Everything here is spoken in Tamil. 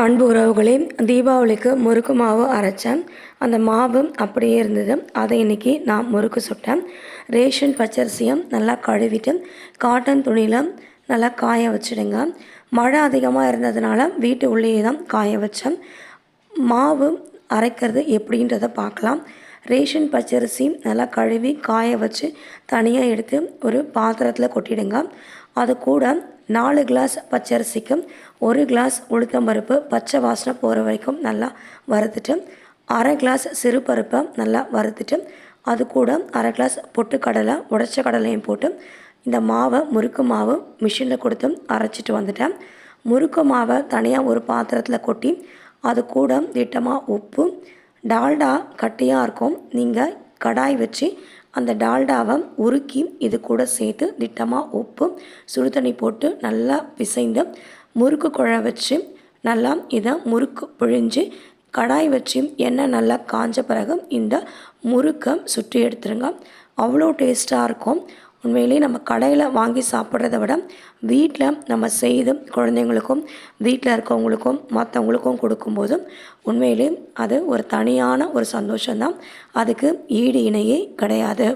அன்பு உறவுகளே தீபாவளிக்கு முறுக்கு மாவு அரைச்சேன். அந்த மாவு அப்படியே இருந்தது. அதை இன்றைக்கி நான் முறுக்கு சுட்டேன். ரேஷன் பச்சரிசியும் நல்லா கழுவிட்டு காட்டன் துணியில் நல்லா காய வச்சுடுங்க. மழை அதிகமாக இருந்ததுனால வீட்டு உள்ளேயே தான் காய வச்சேன். மாவு அரைக்கிறது எப்படின்றத பார்க்கலாம். ரேஷன் பச்சரிசி நல்லா கழுவி காய வச்சு தனியாக எடுத்து ஒரு பாத்திரத்தில் கொட்டிடுங்க. அது கூட நாலு கிளாஸ் பச்சரிசிக்கும் ஒரு கிளாஸ் உளுத்தம்பருப்பு பச்சை வாசனை போகிற வரைக்கும் நல்லா வறுத்துட்டு அரை கிளாஸ் சிறு பருப்பை நல்லா வறுத்துட்டு அது கூட அரை கிளாஸ் பொட்டுக்கடலை உடச்ச கடலையும் போட்டு இந்த மாவை முறுக்கு மாவு மிஷினில் கொடுத்து அரைச்சிட்டு வந்துட்டேன். முறுக்கு மாவை தனியாக ஒரு பாத்திரத்தில் கொட்டி அது கூட திட்டமாக உப்பு டால்டா கட்டியாக இருக்கும். நீங்கள் கடாய் வச்சு அந்த டால்டாவை உருக்கி இது கூட சேர்த்து திட்டமாக உப்பு சுடு தண்ணி போட்டு நல்லா பிசைந்து முறுக்கு குழ வச்சு நல்லா இதை முறுக்கு பிழிஞ்சு கடாய் வச்சு எண்ணெய் நல்லா காஞ்ச பிறகு இந்த முறுக்கை சுற்றி எடுத்துருங்க. அவ்வளோ டேஸ்ட்டாக இருக்கும். உண்மையிலேயே நம்ம கடையில் வாங்கி சாப்பிட்றத விட வீட்டில் நம்ம செய்து குழந்தைங்களுக்கும் வீட்டில் இருக்கவங்களுக்கும் மற்றவங்களுக்கும் கொடுக்கும்போது உண்மையிலே அது ஒரு தனியான ஒரு சந்தோஷம்தான். அதுக்கு ஈடு இணையே கிடையாது.